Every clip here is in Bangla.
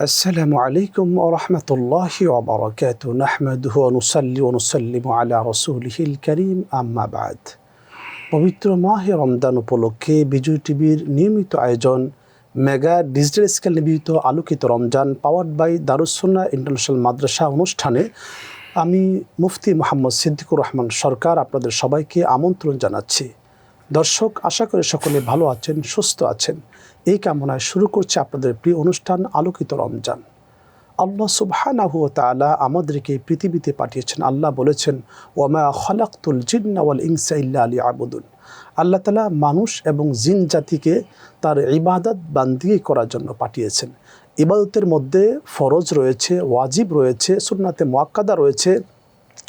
السلام عليكم ورحمة الله وبركاته نحمده ونصلي ونسلم على رسوله الكريم أما بعد পবিত্র মাহে রমদান উপলক্ষে বিজয় টিভির নিয়মিত আয়োজন মেগা ডিজিটাল স্কেল নিবেদিত আলোকিত Ramzan powered by Darussunnah International Madrasa অনুষ্ঠানে আমি মুফতি মোহাম্মদ সিদ্দিকুর রহমান সরকার আপনাদের সবাইকে আমন্ত্রণ জানাচ্ছি দর্শক, আশা করি সকলে ভালো আছেন, সুস্থ আছেন। এই কামনায় শুরু করছে আপনাদের প্রিয় অনুষ্ঠান আলোকিত রমজান। আল্লাহ সুবহানাহু তাআলা আমাদেরকে পৃথিবীতে পাঠিয়েছেন। আল্লাহ বলেছেন, ওয়ামা খলাকতুল জিন্না ওয়াল ইনসা ইল্লা লিয়াবুদুন। আল্লাহ তাআলা মানুষ এবং জিন জাতিকে তার ইবাদত বান্দিগি করার জন্য পাঠিয়েছেন। ইবাদতের মধ্যে ফরজ রয়েছে, ওয়াজিব রয়েছে, সুন্নাতে মোয়াক্কাদা রয়েছে,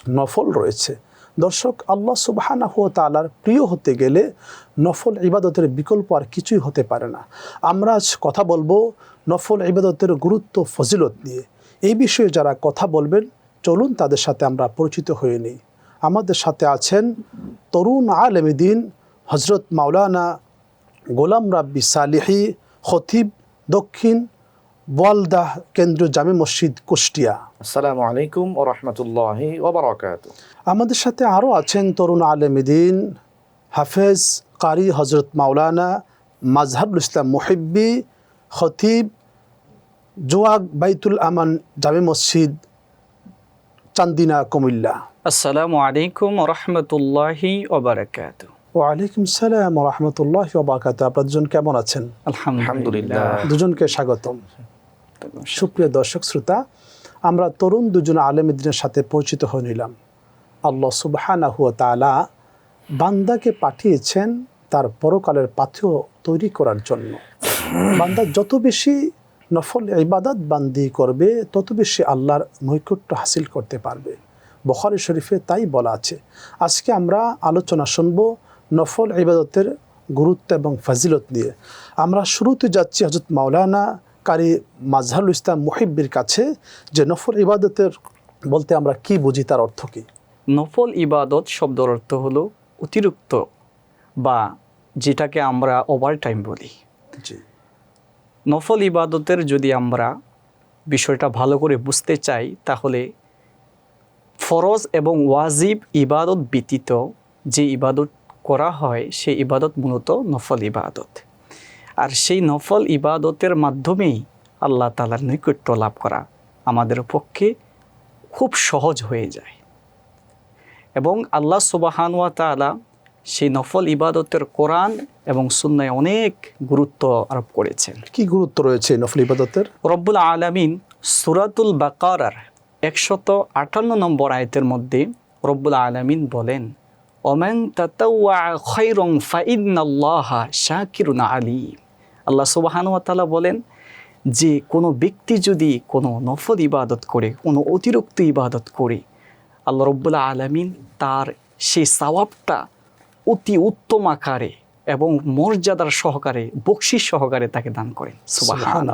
নফল রয়েছে। দর্শক, আল্লাহ সুবাহানাহ তালার প্রিয় হতে গেলে নফল ইবাদতের বিকল্প আর কিছুই হতে পারে না। আমরা আজ কথা বলব নফল ইবাদতের গুরুত্ব, ফজিলত নিয়ে। এই বিষয়ে যারা কথা বলবেন, চলুন তাদের সাথে আমরা পরিচিত হয়ে নিই। আমাদের সাথে আছেন তরুণ আলমদিন হজরত মাওলানা গোলাম রাব্বি সালিহি, খতিব দক্ষিণ বোয়ালদাহ কেন্দ্রীয় জামে মসজিদ কুষ্টিয়া। আসসালামু আলাইকুম ও রহমতুল্লাহি ওবরাকাত আমাদের সাথে আরও আছেন তরুণ আলমদিন হাফেজ কারি হজরত মাওলানা মাজহারুল ইসলাম মুহিব্বি খতিব জোয়াগ বাইতুল আমান জামে মসজিদ চান্দিনা কুমিল্লা। আসসালামু আলাইকুম রহমতুল্লাহি ওবরাকাত ওয়ালাইকুম সালাম রহমতুল্লাহ ওবাকাত আপনার দুজন কেমন আছেন? আলহামদুলিল্লাহ। দুজনকে স্বাগতম। সুপ্রিয় দর্শক শ্রোতা আমরা তরুণ দুজন আলেমদিনের সাথে পরিচিত হয়ে নিলাম। আল্লাহ সুবহানাহু ওয়া তাআলা বান্দাকে পাঠিয়েছেন তার পরকালের পাথেয় তৈরি করার জন্য। বান্দা যত বেশি নফল ইবাদত বান্দি করবে, তত বেশি আল্লাহর নৈকট্য হাসিল করতে পারবে। বখারি শরীফে তাই বলা আছে। আজকে আমরা আলোচনা শুনব নফল ইবাদতের গুরুত্ব এবং ফাজিলত নিয়ে। আমরা শুরুতে যাচ্ছি হজরত মাওলানা কারি মাজহারুল ইসলাম মুহিব্বির কাছে যে নফল ইবাদতের বলতে আমরা কি বুঝি, তার অর্থ কী? নফল ইবাদত শব্দর অর্থ হলো অতিরিক্ত বা যেটাকে আমরা ওভার টাইম বলি নফল ইবাদতের যদি আমরা বিষয়টা ভালো করে বুঝতে চাই তাহলে ফরজ এবং ওয়াজিব ইবাদত ব্যতীত যে ইবাদত করা হয় সেই ইবাদত মূলত নফল ইবাদত। আর সেই নফল ইবাদতের মাধ্যমেই আল্লাহ তালার নৈকট্য লাভ করা আমাদের পক্ষে খুব সহজ হয়ে যায়। এবং আল্লাহ সুবাহানুয়া তালা সেই নফল ইবাদতের কোরআন এবং সুন্নায় অনেক গুরুত্ব আরোপ করেছেন। কি গুরুত্ব রয়েছে নফল ইবাদতের? রব্বুল আলামিন সুরাতুল বাকারার একশত আটান্ন নম্বর আয়তের মধ্যে রব্বুল আলামিন বলেন ওমেন ফাইদনাল্লাহা শাকিরুন আলিম। আল্লাহ সুবাহানুয়া তালা বলেন যে কোনো ব্যক্তি যদি কোনো নফল ইবাদত করে কোনো অতিরিক্ত ইবাদত করে আল্লাহ রব্বুল্লাহ আলমিন তার সেই সওয়াবটা অতি উত্তম আকারে এবং মর্যাদার সহকারে বকশিস সহকারে তাকে দান করেন।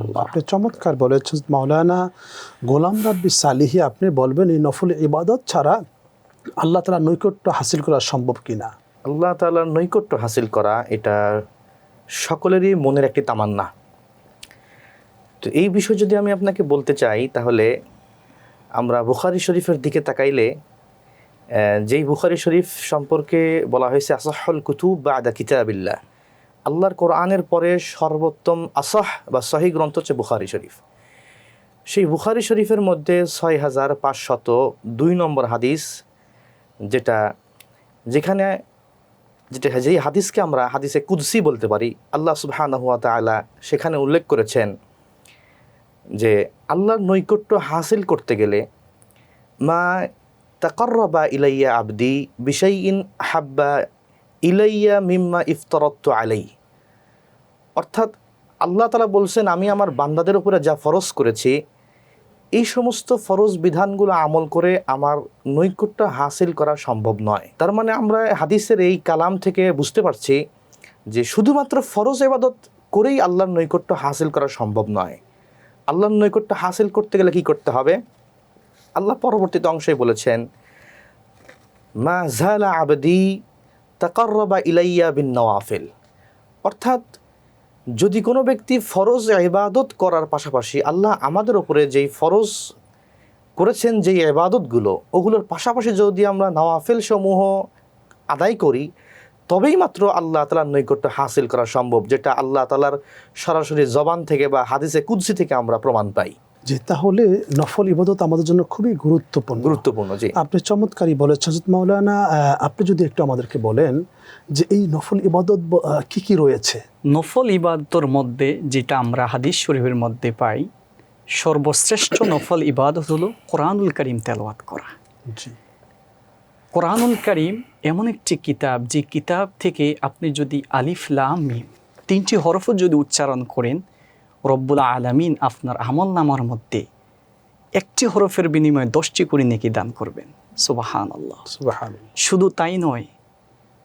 আল্লাহ আপনি চমৎকার বলেছেন মাওলানা গোলাম রাব্বি সালিহি আপনি বলবেন এই নফল ইবাদত ছাড়া আল্লাহ তালা নৈকট্য হাসিল করা সম্ভব কিনা? আল্লাহ তাআলার নৈকট্য হাসিল করা এটা সকলেরই মনের একটি তামান্না। তো এই বিষয় যদি আমি আপনাকে বলতে চাই তাহলে আমরা বুখারি শরীফের দিকে তাকাইলে যেই বুখারি শরীফ সম্পর্কে বলা হয়েছে আসাহুল কুতুব বা আদা কিতাবিল্লাহ আল্লাহর কোরআনের পরে সর্বোত্তম আসাহ বা সহি গ্রন্থ হচ্ছে বুখারি শরীফ। সেই বুখারি শরীফের মধ্যে ছয় হাজার পাঁচশত দুই নম্বর হাদিস, যেটা যেখানে, যেটা যেই হাদিসকে আমরা হাদিসে কুদসি বলতে পারি, আল্লাহ সুবহানাহু ওয়া তাআলা সেখানে উল্লেখ করেছেন যে আল্লাহর নৈকট্য হাসিল করতে গেলে, মা তাকাররাবা ইলাইয়া আবদি বিশাইইন হাব্বা ইলাইয়া মিম্মা ইফতারাতু আলাই। অর্থাৎ আল্লাহ তালা বলছেন, আমি আমার বান্দাদের উপরে যা ফরজ করেছি, এই সমস্ত ফরজ বিধানগুলো আমল করে আমার নৈকট্য হাসিল করা সম্ভব নয়। তার মানে আমরা হাদিসের এই কালাম থেকে বুঝতে পারছি যে শুধুমাত্র ফরজ এবাদত করেই আল্লাহর নৈকট্য হাসিল করা সম্ভব নয়। আল্লাহর নৈকট্য হাসিল করতে গেলে কি করতে হবে? আল্লাহ পরবর্তীতে অংশে বলেছেন, মা জালা আবদি তাকাররবা ইলাইয়া বিন নওয়াফিল। অর্থাৎ, যদি কোনো ব্যক্তি ফরজ ইবাদত করার পাশাপাশি আল্লাহ আমাদের ওপরে যেই ফরজ করেছেন যেই ইবাদতগুলো, ওগুলোর পাশাপাশি যদি আমরা নওয়াফেল সমূহ আদায় করি তবেই মাত্র আল্লাহ তালার নৈকট্য হাসিল করা সম্ভব যেটা আল্লাহ তালার সরাসরি জবান থেকে বা হাদিসে কুদ্সি থেকে আমরা প্রমাণ পাই। যে তাহলে নফল ইবাদত আমাদের জন্য খুবই গুরুত্বপূর্ণ। গুরুত্বপূর্ণ জি। আপনি চমৎকারই বলেছেন মাওলানা আপনি যদি একটু আমাদেরকে বলেন যে এই নফল ইবাদত কি কি রয়েছে? নফল ইবাদতর মধ্যে যেটা আমরা হাদিস শরীফের মধ্যে পাই সর্বশ্রেষ্ঠ নফল ইবাদত হলো কোরআনুল করিম তেলাওয়াত করা। জি। কোরআনুল করিম এমন একটি কিতাব যে কিতাব থেকে আপনি যদি আলিফ লাম মিম তিনটি হরফ যদি উচ্চারণ করেন রব্বুল আলামিন আপনার আমল নামার মধ্যে একটি হরফের বিনিময়ে দশটি করে নেকি দান করবেন। সুবাহান আল্লাহ শুধু তাই নয়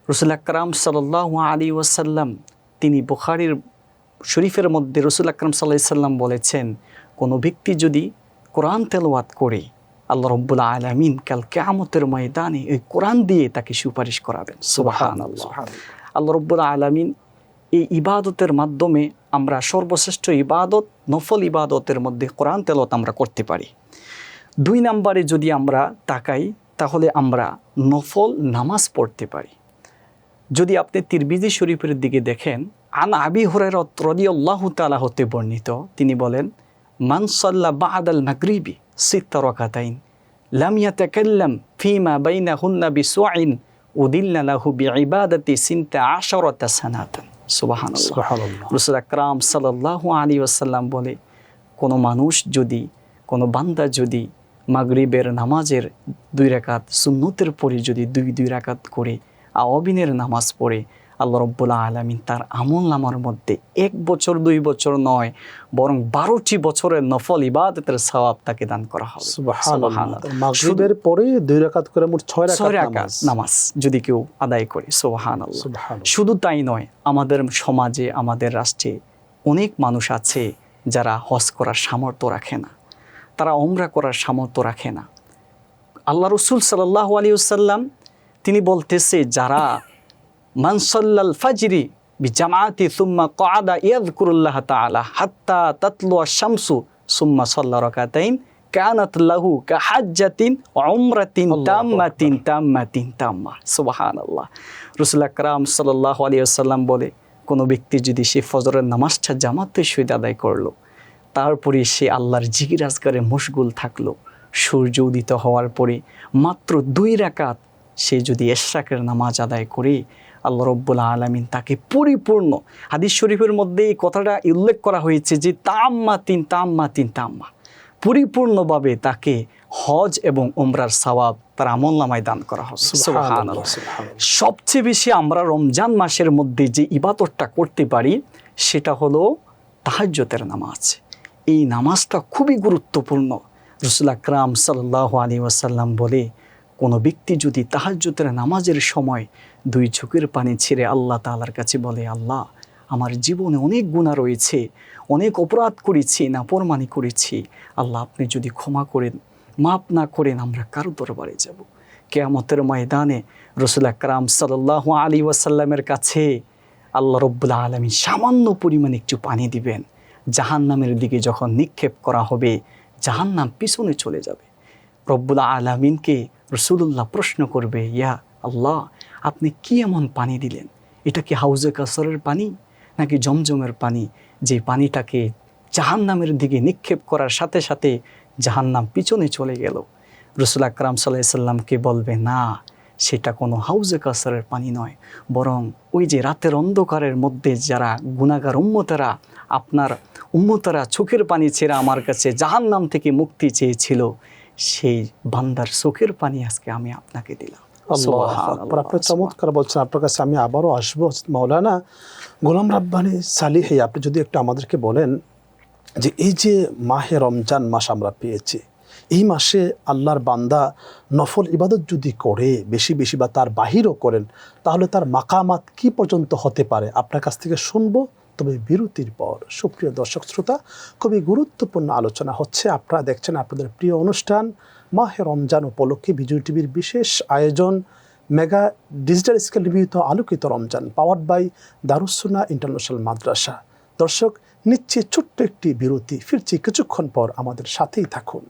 রসুল আকরাম সাল্লাহ আলী ওয়াসাল্লাম তিনি বুখারির শরীফের মধ্যে রসুল আকরাম সাল্লাহ সাল্লাম বলেছেন কোনো ব্যক্তি যদি কোরআন তেলাওয়াত করে আল্লাহ রব্বুল আলমিন কাল কেয়ামতের ময়দানে ওই কোরআন দিয়ে তাকে সুপারিশ করাবেন। সুবাহান আল্লাহ আল্লাহ রব্বুল আলমিন এই ইবাদতের মাধ্যমে আমরা সর্বশ্রেষ্ঠ ইবাদত নফল ইবাদতের মধ্যে কোরআন তেলত আমরা করতে পারি। দুই নম্বরে যদি আমরা তাকাই তাহলে আমরা নফল নামাজ পড়তে পারি। যদি আপনি তিরবিজি শরীফের দিকে দেখেন আন আবি হরের রদিয়াল্লাহু তাআলা হতে বর্ণিত তিনি বলেন মান সাল্লা বাদ আল মাগরিবি সিত্তা রকাতাইন লাম ইয়াতাকাল্লাম ফিমা বাইনাহুন্না বিসুআইন উদিল্লা লাহু বিইবাদাতি সিনতা আশারাতা সানাতান সুবহানাল্লাহ রসুল আকরাম সাল্লাহ আলী বলে কোনো মানুষ যদি কোনো বান্দা যদি মাগরিবের নামাজের দুই রাকাত সুন্নতের পরে যদি দুই দুই রাকাত করে আওয়াবিনের নামাজ পড়ে আল্লাহ রব্বুল্লা আলমিন তার আমল নামার মধ্যে এক বছর দুই বছর নয় বরং বারোটি বছরের নফল ইবাদতের সওয়াব তাকে দান করা হবে। মাগরিবের পরে দুই রাকাত করে মোট ছয় ছয় রাকাত নামাজ যদি কেউ আদায় করে। সোহান শুধু তাই নয় আমাদের সমাজে আমাদের রাষ্ট্রে অনেক মানুষ আছে যারা হজ করার সামর্থ্য রাখে না। তারা ওমরা করার সামর্থ্য রাখে না। আল্লাহ রসুল সাল্লাহ আলী সাল্লাম তিনি বলতেছে যারা মানসল্লাল ফাজরি বিজামাতি সুম্মা কাদা ইয়াদকুরুল্লাহ তাআলা হাত্তা তাতলুয়া শামসু সুম্মা সাল্লা রাকাতাইন কানাত লাহু আল্লাহু তাম্মাতিন তাম্মাতিন তাম্মা। রাসূল আকরাম সাল্লাল্লাহু আলাইহি ওয়াসাল্লাম বলে কোনো ব্যক্তি যদি সে ফজরের নামাজটা জামাতের সহিত আদায় করল তারপরে সে আল্লাহর জিকির আজগারে মশগুল থাকল সূর্য উদিত হওয়ার পরে মাত্র দুই রাকাত সে যদি এশরাকের নামাজ আদায় করে আল্লাহ রব্বুল আলমিন তাকে পরিপূর্ণ হাদিস শরীফের মধ্যে এই কথাটা উল্লেখ করা হয়েছে যে তাম্মা তিন তাম্মা তিন তাম্মা। পরিপূর্ণভাবে তাকে হজ এবং ওমরার সওয়াব তার আমল নামায় দান করা। সুবহানাল্লাহ সবচেয়ে বেশি আমরা রমজান মাসের মধ্যে যে ইবাদতটা করতে পারি সেটা হলো তাহাজ্জতের নামাজ। এই নামাজটা খুবই গুরুত্বপূর্ণ। রসুল আকরাম সাল্লাহ আলী ওয়াসাল্লাম বলে কোনো ব্যক্তি যদি তাহাজ্জতের নামাজের সময় দুই চোখের পানি ছেড়ে আল্লাহ তাআলার কাছে বলে, আল্লাহ, আমার জীবনে অনেক গুণা রয়েছে, অনেক অপরাধ করেছি, নাফরমানি করেছি। আল্লাহ, আপনি যদি ক্ষমা করেন মাপ না করেন, আমরা কারও দরবারে যাব। কেয়ামতের ময়দানে রসুল আকরাম সাল্লাহ আলী ওয়াসাল্লামের কাছে আল্লাহ রব্বুল্লা আলমী সামান্য পরিমাণে একটু পানি দিবেন। জাহান্নামের দিকে যখন নিক্ষেপ করা হবে, জাহান্নাম পিছনে চলে যাবে। রব্বুল আলমিনকে রসুল্লাহ প্রশ্ন করবে, ইয়া আল্লাহ, আপনি কি এমন পানি দিলেন? এটা কি হাউজে কাসরের পানি নাকি জমজমের পানি? যে পানিটাকে জাহান্নামের দিকে নিক্ষেপ করার সাথে সাথে জাহান্নাম পিছনে চলে গেল। রসুল আকরাম সাল্লাহ সাল্লামকে বলবে, না, সেটা কোনো হাউজে কাসারের পানি নয়। বরং ওই যে রাতের অন্ধকারের মধ্যে যারা গুণাগার উম্মতারা, আপনার উম্মতারা চোখের পানি ছেড়ে আমার কাছে জাহান্নাম থেকে মুক্তি চেয়েছিল, সেই বান্দার চোখের পানি আজকে আমি আপনাকে দিলাম। আপনি চমৎকার বলছেন আপনার কাছে আমি আবারও আসব। মাওলানা গোলাম রাব্বানি সালিহি আপনি যদি একটু আমাদেরকে বলেন যে এই যে মাহে রমজান মাস আমরা পেয়েছি এই মাসে আল্লাহর বান্দা নফল ইবাদত যদি করে বেশি বেশি বা তার বাহিরও করেন তাহলে তার মাকামাত কি পর্যন্ত হতে পারে? আপনার কাছ থেকে শুনব তবে বিরতির পর। সুপ্রিয় দর্শক শ্রোতা খুবই গুরুত্বপূর্ণ আলোচনা হচ্ছে। আপনারা দেখছেন আপনাদের প্রিয় অনুষ্ঠান মাহে রমজান উপলক্ষে বিজয় টিভির বিশেষ আয়োজন মেগা ডিজিটাল স্কেল নির্মিত আলোকিত Ramzan powered by Darussunnah international মাদ্রাসা। দর্শক, নিচ্ছে ছোট্ট একটি বিরতি, ফিরছি কিছুক্ষণ পর আমাদের সাথেই থাকুন।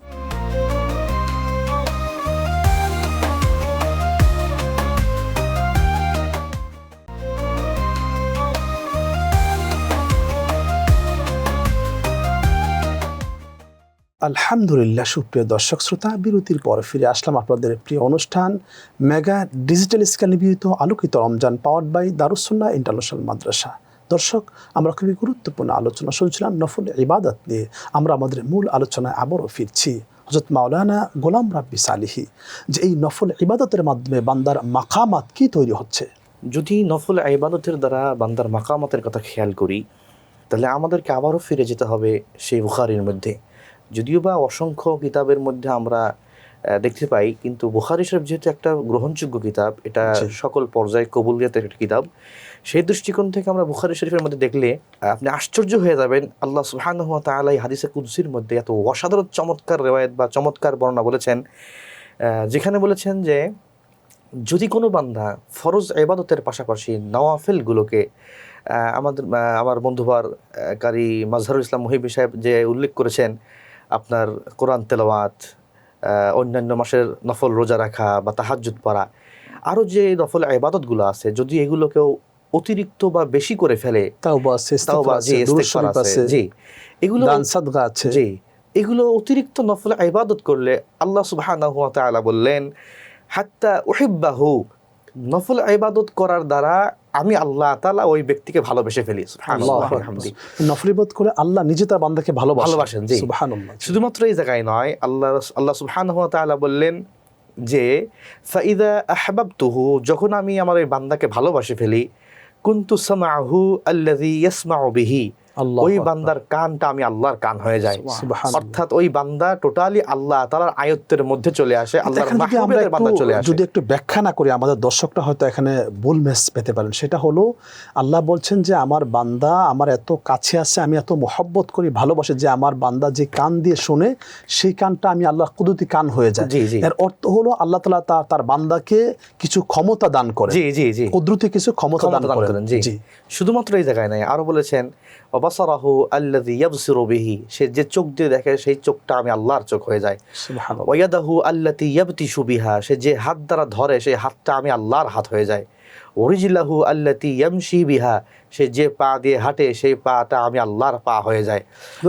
আলহামদুলিল্লাহ, সুপ্রিয় দর্শক শ্রোতা, বিরতির পর ফিরে আসলাম আপনাদের প্রিয় অনুষ্ঠান মেগা ডিজিটাল স্ক্যান নিবেদিত আলোকিত Ramzan power by Darusullah international মাদ্রাসা। দর্শক, আমরা খুবই গুরুত্বপূর্ণ আলোচনা শুনছিলাম নফল ইবাদত নিয়ে। আমরা আমাদের মূল আলোচনায় আবারও ফিরছি হজরত মাওলানা গোলাম রাব্বি সালিহি, যে এই নফল ইবাদতের মাধ্যমে বান্দার মাকামাত কি তৈরি হচ্ছে? যদি নফল ইবাদতের দ্বারা বান্দার মাকামতের কথা খেয়াল করি, তাহলে আমাদেরকে আবারও ফিরে যেতে হবে সেই বুখারির মধ্যে। যদিও বা অসংখ্য কিতাবের মধ্যে আমরা দেখতে পাই কিন্তু বুখারি শরীফ যেহেতু একটা গ্রহণযোগ্য কিতাব এটা সকল পর্যায়ে কবুলিয়াতের একটা কিতাব সেই দৃষ্টিকোণ থেকে আমরা বুখারি শরীফের মধ্যে দেখলে আপনি আশ্চর্য হয়ে যাবেন আল্লাহ তাআলা এই হাদিসে কুদসির মধ্যে এত অসাধারণ চমৎকার রেওয়ায়ত বা চমৎকার বর্ণনা বলেছেন যেখানে বলেছেন যে যদি কোনো বান্দা ফরজ এবাদতের পাশাপাশি নওয়াফেলগুলোকে আমাদের আমার বন্ধুবার কারি মাজহারুল ইসলাম মহিবি সাহেব যে উল্লেখ করেছেন আপনার কোরআন তেলাওয়াত অন্যান্য মাসের নফল রোজা রাখা বা তাহাজ্জুদ পড়া আরও যে নফল এবাদতগুলো আছে যদি এগুলোকেও অতিরিক্ত বা বেশি করে ফেলে তাও আছে জি আছে এগুলো সাদগা আছে। জি এগুলো অতিরিক্ত নফল ইবাদত করলে আল্লাহ সুবহানাহু ওয়া তাআলা বললেন হাত্তা উহিব্বাহু নফল ইবাদত করার দ্বারা আমি আল্লাহ তাআলা ওই ব্যক্তিকে ভালোবেসে ফেলি সুবহানাল্লাহ। আল্লাহু নফল ইবাদত করে আল্লাহ নিজে তার বান্দাকে ভালোবাসেন। ভালোবাসেন, জি। সুবহানাল্লাহ। শুধুমাত্র এই জায়গায় নয় আল্লাহ আল্লাহ সুবহানাহু ওয়া তাআলা বললেন যে ফাইদা আহবাবতুহু যখন আমি আমার ওই বান্দাকে ভালোবাসে ফেলি কুনতু সামাহু আল্লাযী ইয়াসমাউ বিহি আল্লাহু ওই বান্দার কানটা আমি আল্লাহর কান হয়ে যায়। অর্থাৎ ওই বান্দা টোটালি আল্লাহ তাআলার আয়ত্তের মধ্যে চলে আসে আল্লাহর যদি মাহবুবের বান্দা চলে আসে। যদি একটু ব্যাখ্যা না করি আমাদের দর্শকরা হয়তো এখানে ভুল মেস পেতে পারেন। সেটা হলো আল্লাহ বলছেন যে আমার বান্দা আমার এত কাছে আছে আমি এত মহব্বত করি ভালোবাসে যে আমার বান্দা যে কান দিয়ে শোনে সেই কানটা আমি আল্লাহর কুদরতি কান হয়ে যায়। জি, জি। এর অর্থ হলো আল্লাহ তালা তার তার বান্দাকে কিছু ক্ষমতা দান করে জি জি জি। কুদরতি কিছু ক্ষমতা দান করেন। জি। শুধুমাত্র এই জায়গায় নাই আরও বলেছেন অবাসারাহু আল্লাদি ইয়াবসিরু বিহি সে যে চোখ দিয়ে দেখে সেই চোখটা আমি আল্লাহর চোখ হয়ে যায়। ওয়াদাহু আল্লাতি ইয়াবতিশু বিহা সে যে হাত দ্বারা ধরে সেই হাতটা আমি আল্লাহর হাত হয়ে যায়। ওরিজিল্লাহু আল্লাতি ইয়ামশি বিহা সে যে পা দিয়ে হাঁটে সেই পাটা আমি আল্লাহর পা হয়ে যায়।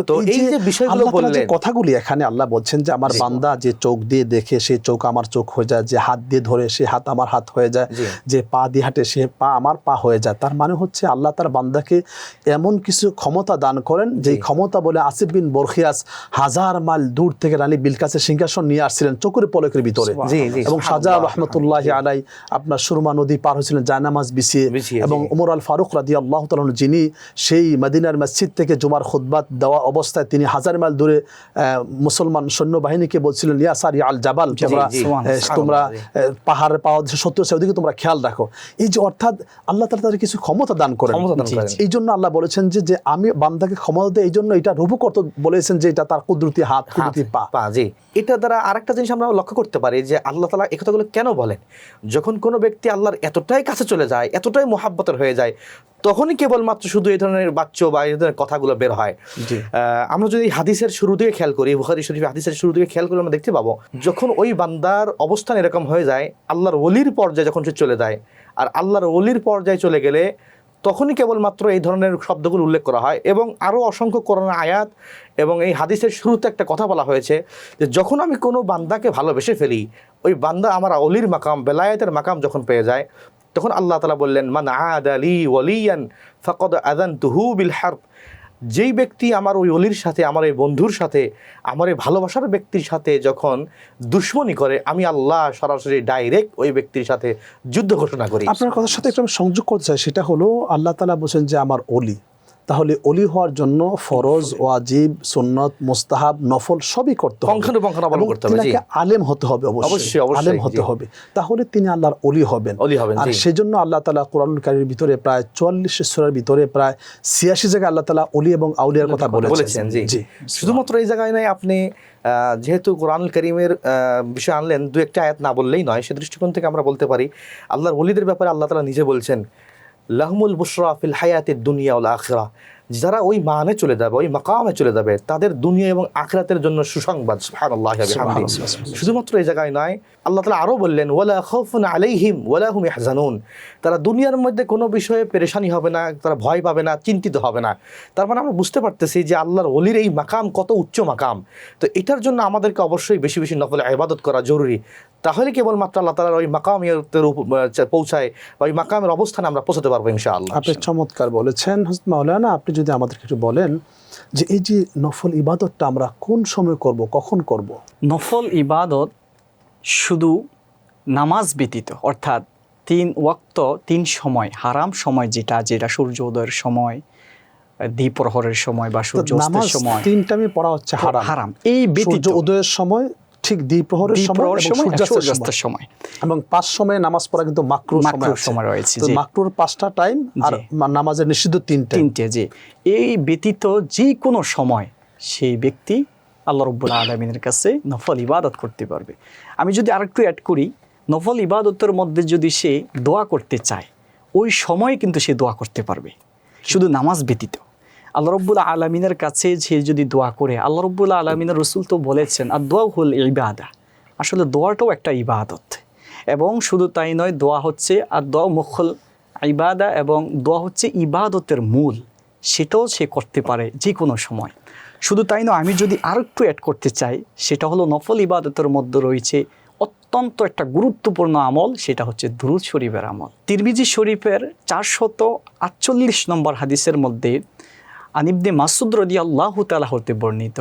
তো এই যে বিষয়গুলো বললেন কথাগুলি এখানে আল্লাহ বলছেন যে আমার বান্দা যে চোখ দিয়ে দেখে সেই চোখ আমার চোখ হয়ে যায়। যে হাত দিয়ে ধরে সে হাত আমার হাত হয়ে যায়। যে পা দিয়ে হাঁটে সে পা আমার পা হয়ে যায়। তার মানে হচ্ছে আল্লাহ তার বান্দাকে এমন কিছু ক্ষমতা দান করেন যেই ক্ষমতা বলে আসিফ বিন বরখিয়াস হাজার মাইল দূর থেকে রানী বিলকাসের সিংহাসন নিয়ে আসছিলেন চোখের পলকের ভিতরে। এবং সাজা রহমতুল্লাহ আলাই আপনার সুরমা নদী পার হয়েছিলেন জায়নামাজ বিছিয়ে এবং জি। ওমর আল ফারুক রাদি আল্লাহ তালন যিনি সেই মদিনার মসজিদ থেকে জুমার খুদ্বাত দেওয়া অবস্থায় তিনি হাজার মাইল দূরে মুসলমান সৈন্যবাহিনীকে বলছিলেন ইয়াসারি আল জাবাল তোমরা তোমরা আহ, পাহাড়ের পাওয়া যে শত্রু ওদিকে তোমরা খেয়াল রাখো। এই যে অর্থাৎ আল্লাহ তালা তাদের কিছু ক্ষমতা দান করেন। জি। এই জন্য আল্লাহ বলেছেন যে যে আমি বান্দাকে ক্ষমতা দেয় এই জন্য এটা রূপক অর্থ বলেছেন যে এটা তার কুদরতি হাত কুদরতি পা। জি। এটা দ্বারা আরেকটা জিনিস আমরা লক্ষ্য করতে পারি যে আল্লাহ তালা এই কথাগুলো কেন বলেন? যখন কোনো ব্যক্তি আল্লাহর এতটাই কাছে চলে যায় এতটাই মোহাব্বতের হয়ে যায় তখনই কেবলমাত্র শুধু এই ধরনের বাচ্চ বা এই ধরনের কথাগুলো বের হয়। আমরা যদি হাদিসের শুরু থেকে খেয়াল করি বুখারি শরীফ হাদিসের শুরু থেকে খেয়াল করলে আমরা দেখতে পাবো যখন ওই বান্দার অবস্থান এরকম হয়ে যায় আল্লাহর ওলির পর্যায়ে যখন সে চলে যায় আর আল্লাহর ওলির পর্যায়ে চলে গেলে তখনই কেবলমাত্র এই ধরনের শব্দগুলো উল্লেখ করা হয় এবং আরও অসংখ্য করোনা আয়াত এবং এই হাদিসের শুরুতে একটা কথা বলা হয়েছে যে যখন আমি কোনো বান্দাকে ভালোবেসে ফেলি ওই বান্দা আমার অলির মাকাম বেলায়েতের মাকাম যখন পেয়ে যায় তখন আল্লাহ তালা বললেন, মান আদ আলী ওয়ালিয়ান ফকদ আদান তুহু বিল হার্প যেই ব্যক্তি আমার ওই অলির সাথে, আমার ওই বন্ধুর সাথে, আমার এই ভালোবাসার ব্যক্তির সাথে যখন দুশ্মনী করে, আমি আল্লাহ সরাসরি ডাইরেক্ট ওই ব্যক্তির সাথে যুদ্ধ ঘোষণা করি। আপনার কথার সাথে একটু আমি সংযোগ করতে চাই, সেটা হলো আল্লাহ তালা বলছেন যে, আমার অলি তাহলে অলি হওয়ার জন্য ফরজ ওয়াজিব সুন্নত মুস্তাহাব নফল সবই করতে হবে। করতে আলেম হতে হবে অবশ্যই, আলেম হতে হবে। তাহলে তিনি আল্লাহর অলি হবেন। আর। সেজন্য আল্লাহ তালা কোরআনুল কারির ভিতরে প্রায় চুয়াল্লিশ সুরার ভিতরে প্রায় ছিয়াশি জায়গায় আল্লাহ তালা অলি এবং আউলিয়ার কথা বলেছেন। জি। শুধুমাত্র এই জায়গায় নয় আপনি যেহেতু কোরআন করিমের বিষয় আনলেন দু একটা আয়াত না বললেই নয় সে দৃষ্টিকোণ থেকে আমরা বলতে পারি আল্লাহর অলিদের ব্যাপারে আল্লাহ তালা নিজে বলছেন لهم البشرى في الحياة الدنيا والآخرة. যারা ওই মানে চলে যাবে ওই মাকামে চলে যাবে তাদের দুনিয়া এবং আখরাতের জন্য সুসংবাদ সুবহানাল্লাহি। শুধুমাত্র এই জায়গায় নয় আল্লাহ তালা আরও বললেন ওয়ালা খাউফুন আলাইহিম ওয়ালা হুম তারা দুনিয়ার মধ্যে কোনো বিষয়ে পেরেশানি হবে না তারা ভয় পাবে না চিন্তিত হবে না। তার মানে আমরা বুঝতে পারতেছি যে আল্লাহর অলির এই মাকাম কত উচ্চ মাকাম। তো এটার জন্য আমাদেরকে অবশ্যই বেশি বেশি নফল ইবাদত করা জরুরি। তাহলে কেবলমাত্র আল্লাহ তালার ওই মাকামের পৌঁছায় বা ওই মাকামের অবস্থানে আমরা পৌঁছাতে পারব ইনশাআল্লাহ। আপনি চমৎকার বলেছেন। মাওলানা আপনি যদি আমাদেরকে একটু বলেন যে এই যে নফল ইবাদতটা আমরা কোন সময় করব কখন করব? নফল ইবাদত শুধু নামাজ ব্যতীত অর্থাৎ তিন ওয়াক্ত তিন সময় হারাম সময় যেটা যেটা সূর্য উদয়ের সময় দ্বিপ্রহরের সময় বা সূর্য অস্তের সময় তিন টাইমে পড়া হচ্ছে হারাম। হারাম। এই ব্যতীত উদয়ের সময় ঠিক দ্বিপ্রহরের সময় সময় সূর্যাস্তের সময়। এবং পাঁচ সময় নামাজ পড়া কিন্তু মাকরুর সময় রয়েছে, মাকরুর পাঁচটা টাইম আর নামাজের নিষিদ্ধ তিনটা। তিনটে যে এই ব্যতীত যে কোনো সময় সেই ব্যক্তি আল্লাহ রব্বুল আলমিনের কাছে নফল ইবাদত করতে পারবে। আমি যদি আরেকটু অ্যাড করি নফল ইবাদতের মধ্যে যদি সে দোয়া করতে চায় ওই সময় কিন্তু সে দোয়া করতে পারবে। শুধু নামাজ ব্যতীত। আল্লাহ রব্বুল আলমিনের কাছে সে যদি দোয়া করে, আল্লাহ রব্বুল আলমিনের রসুল তো বলেছেন আর দোয়া হল ইবাদা। আসলে দোয়াটাও একটা ইবাদত। এবং শুধু তাই নয়, দোয়া হচ্ছে আর দোয়া মুখল ইবাদা এবং দোয়া হচ্ছে ইবাদতের মূল। সেটাও সে করতে পারে যে কোনো সময়। শুধু তাই নয়, আমি যদি আর একটু অ্যাড করতে চাই, সেটা হলো নফল ইবাদতের মধ্যে রয়েছে অত্যন্ত একটা গুরুত্বপূর্ণ আমল, সেটা হচ্ছে দুরুদ শরীফের আমল। তিরমিজি শরীফের চারশত আটচল্লিশ নম্বর হাদিসের মধ্যে আনিবদে মাসুদ রদি আল্লাহ তালা হতে বর্ণিত,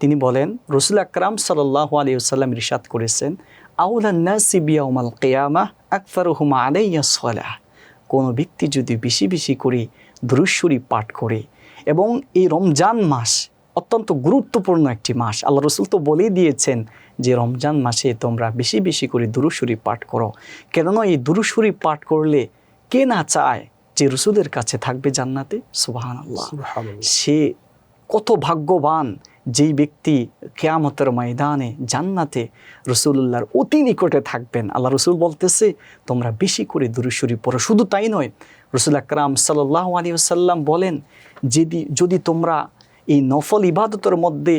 তিনি বলেন, রসুল আকরাম সাল্লাহ আলী সাল্লাম রিসাদ করেছেন আউলান্নাসিবিয়াউমাল কেয়ামা আকফার হুমা আলাইয়া সলাহ। কোনো ব্যক্তি যদি বেশি বেশি করে দুরুশ্বরী পাঠ করে এবং এই রমজান মাস অত্যন্ত গুরুত্বপূর্ণ একটি মাস, আল্লাহ রসুল তো বলেই দিয়েছেন যে রমজান মাসে তোমরা বেশি বেশি করে দুরুশ্বরী পাঠ করো। কেননা এই দুরুশ্বরী পাঠ করলে কে না চায় যে রসুলের কাছে থাকবে জান্নাতে সুবাহান আল্লাহ সে কত ভাগ্যবান যেই ব্যক্তি কেয়ামতের ময়দানে জান্নাতে রসুল্লাহর অতি নিকটে থাকবেন। আল্লাহ রসুল বলতেছে তোমরা বেশি করে দুরুশ্বরী পড়ো। শুধু তাই নয় রসুল আকরাম সাল্লাহ আলী সাল্লাম বলেন যদি যদি তোমরা এই নফল ইবাদতের মধ্যে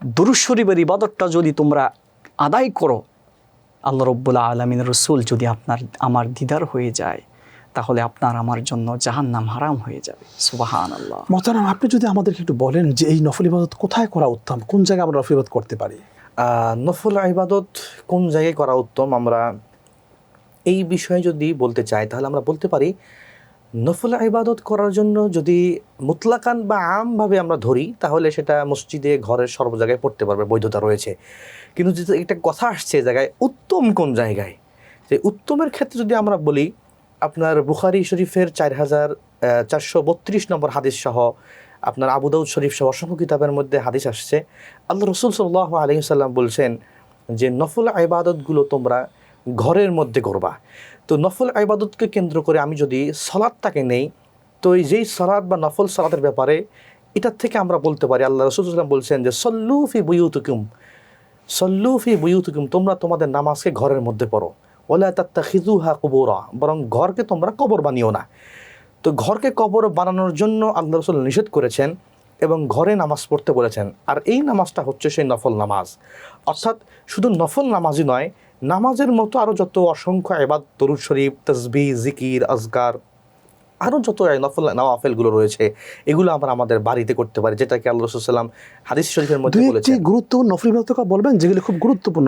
দুরুশ্বরীবের ইবাদতটা যদি তোমরা আদায় করো আল্লাহ রব্বুল্লাহ আলমিন রসুল যদি আপনার আমার দিদার হয়ে যায়। তাহলে আপনার আমার জন্য জাহান্নাম হারাম হয়ে যাবে। সুবাহান আল্লাহ মহতারাম আপনি যদি আমাদেরকে একটু বলেন যে এই নফল ইবাদত কোথায় করা উত্তম? কোন জায়গায় আমরা নফল ইবাদত করতে পারি? নফল ইবাদত কোন জায়গায় করা উত্তম? আমরা এই বিষয়ে যদি বলতে চাই তাহলে আমরা বলতে পারি নফল ইবাদত করার জন্য যদি মুতলাকান বা আমভাবে আমরা ধরি তাহলে সেটা মসজিদে ঘরের সর্ব জায়গায় পড়তে পারবে বৈধতা রয়েছে। কিন্তু যদি একটা কথা আসছে জায়গায় উত্তম কোন জায়গায়? যে উত্তমের ক্ষেত্রে যদি আমরা বলি আপনার বুখারি শরীফের চার হাজার চারশো বত্রিশ নম্বর হাদিস সহ আপনার আবু দাউদ শরীফ সহ অসংখ্য কিতাবের মধ্যে হাদিস আসছে। আল্লাহ রসুল সাল্লাহ আলহিসাল্লাম বলছেন যে, নফল আইবাদতগুলো তোমরা ঘরের মধ্যে করবা। তো নফল আইবাদতকে কেন্দ্র করে আমি যদি সলাদটাকে নেই, তো এই যেই সলাদ বা নফল সলাতের ব্যাপারে এটার থেকে আমরা বলতে পারি, আল্লাহ রসুল সাল্লাম বলছেন যে সল্লুফি বুয়ুতুকুম সল্লুফি বুয়ুতুকুম, তোমরা তোমাদের নামাজকে ঘরের মধ্যে পড়ো। ওলা তাত্তা খিজুহা কবরা, বরং ঘরকে তোমরা কবর বানিও না। তো ঘরকে কবর বানানোর জন্য আল্লাহ রসুল নিষেধ করেছেন এবং ঘরে নামাজ পড়তে বলেছেন। আর এই নামাজটা হচ্ছে সেই নফল নামাজ। অর্থাৎ শুধু নফল নামাজই নয়, নামাজের মতো আরও যত অসংখ্য এবাদ তরুণ শরীফ তসবি জিকির আজগার আরও যত নফল নওয়াফেলগুলো রয়েছে এগুলো আমরা আমাদের বাড়িতে করতে পারি যেটাকে আল্লাহ রসুলাম হাদিস শরীফের মধ্যে বলেছেন। গুরুত্বপূর্ণ নফল ইবাদত কথা বলবেন যেগুলি খুব গুরুত্বপূর্ণ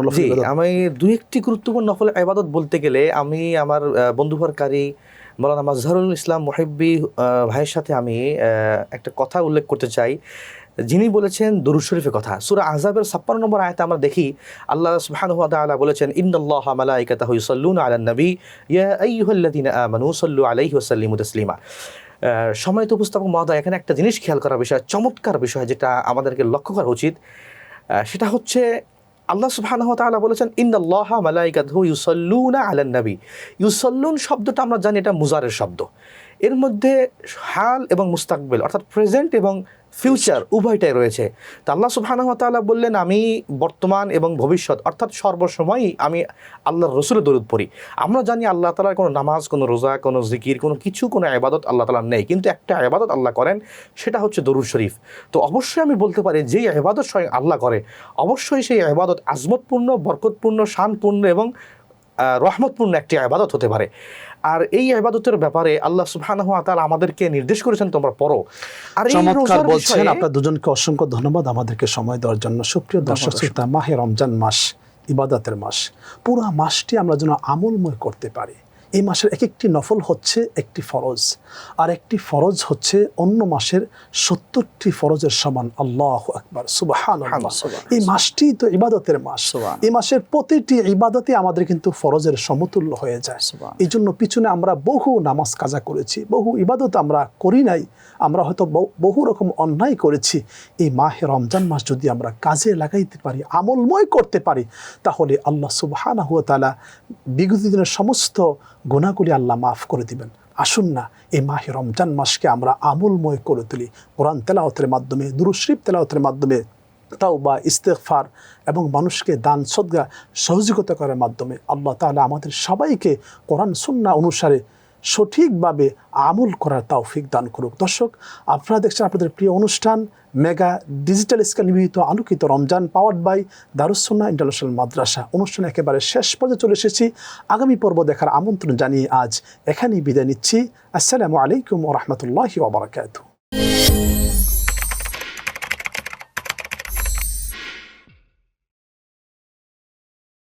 আমি দুই একটি গুরুত্বপূর্ণ নফল ইবাদত বলতে গেলে আমি আমার বন্ধুভারকারী মৌলানা মাজহারুল ইসলাম মুহিব্বি ভাইয়ের সাথে আমি একটা কথা উল্লেখ করতে চাই। যিনি বলেছেন দুরুদ শরীফের কথা। সূরা আযাবের 56 নম্বর আয়াতে আমরা দেখি, আল্লাহ সুবহানাহু ওয়া তাআলা বলেছেন, ইন্নাল্লাহা মালাইকাতাহু ইউসাল্লুনা আলান নবী, ইয়া আইয়ুহাল্লাযীনা আমানু সাল্লু আলাইহি ওয়া সাল্লিমু তাসলিমা সম্মানিত উপস্থাপক মহোদয়, এখানে একটা জিনিস খেয়াল করার বিষয়, চমৎকার বিষয় যেটা আমাদেরকে লক্ষ্য করা উচিত। সেটা হচ্ছে, আল্লাহ সুবহানাহু ওয়া তাআলা বলেছেন, ইন্নাল্লাহা মালাইকাতাহু ইউসাল্লুনা আলান নবী। ইউসাল্লুন শব্দটা আমরা জানি এটা মুজারের শব্দ। এর মধ্যে হাল এবং মুস্তাকবিল, অর্থাৎ প্রেজেন্ট এবং ফিউচার উভয়টাই রয়েছে। তা আল্লাহ সুবহানাহু ওয়া বললেন, আমি বর্তমান এবং ভবিষ্যৎ, অর্থাৎ সর্বসময়ই আমি আল্লাহর রসুলের দরুদ পড়ি। আমরা জানি আল্লাহ তাআলার কোনো নামাজ, কোনো রোজা, কোনো জিকির, কোনো কিছু, কোনো আবাদত আল্লাহ তাআলার নেই। কিন্তু একটা আবাদত আল্লাহ করেন, সেটা হচ্ছে দরুদ শরীফ। তো অবশ্যই আমি বলতে পারি যেই আবাদত স্বয়ং আল্লাহ করে, অবশ্যই সেই আবাদত আজমতপূর্ণ, বরকতপূর্ণ, শানপূর্ণ এবং রহমতপূর্ণ একটি আবাদত হতে পারে। আর এই আবাদতের ব্যাপারে আল্লাহ সুবহানাহু ওয়া তাআলা আমাদেরকে নির্দেশ করেছেন তোমরা পড়ো। আর এই রোজার বলছেন আপনার দুজনকে অসংখ্য ধন্যবাদ আমাদেরকে সময় দেওয়ার জন্য। সুপ্রিয় দর্শক শ্রোতা মাহে রমজান মাস ইবাদতের মাস। পুরো মাসটি আমরা যেন আমলময় করতে পারি। এই মাসের এক একটি নফল হচ্ছে একটি ফরজ। আর একটি ফরজ হচ্ছে অন্য মাসের সত্তরটি ফরজের সমান। আল্লাহ আকবার। সুবাহান এই মাসটি তো ইবাদতের মাস। সুবহান। এই মাসের প্রতিটি ইবাদতে আমাদের কিন্তু ফরজের সমতুল্য হয়ে যায়। এই জন্য পিছনে আমরা বহু নামাজ কাজা করেছি বহু ইবাদত আমরা করি নাই আমরা হয়তো বহু- বহু রকম অন্যায় করেছি। এই মাহে রমজান মাস যদি আমরা কাজে লাগাইতে পারি আমলময় করতে পারি তাহলে আল্লাহ সুবহানাহু ওয়া তাআলা বিগত দিনের সমস্ত গুণাগুলি আল্লাহ মাফ করে দিবেন। আসুন না, এই মাহে রমজান মাসকে আমরা আমলময় করে তুলি। কোরআন তেলাওতের মাধ্যমে দুরুশরীফ তেলাওতের মাধ্যমে তাও বা ইস্তেফার এবং মানুষকে দান, সদ্গা, সহযোগিতা করার মাধ্যমে আল্লাহ তাহলে আমাদের সবাইকে কোরআন সুন্না অনুসারে সঠিকভাবে আমল করার তাওফিক দান করুক। দর্শক, আপনারা দেখছেন আপনাদের প্রিয় অনুষ্ঠান মেগা ডিজিটাল স্কেল নিবেদিত আলোকিত Ramzan powered by Darussunnah international মাদ্রাসা। অনুষ্ঠান একেবারে শেষ পর্যায়ে চলে এসেছি। আগামী পর্ব দেখার আমন্ত্রণ জানিয়ে আজ এখানেই বিদায় নিচ্ছি। আসসালামু আলাইকুম রহমতুল্লাহি ওবরাকাতু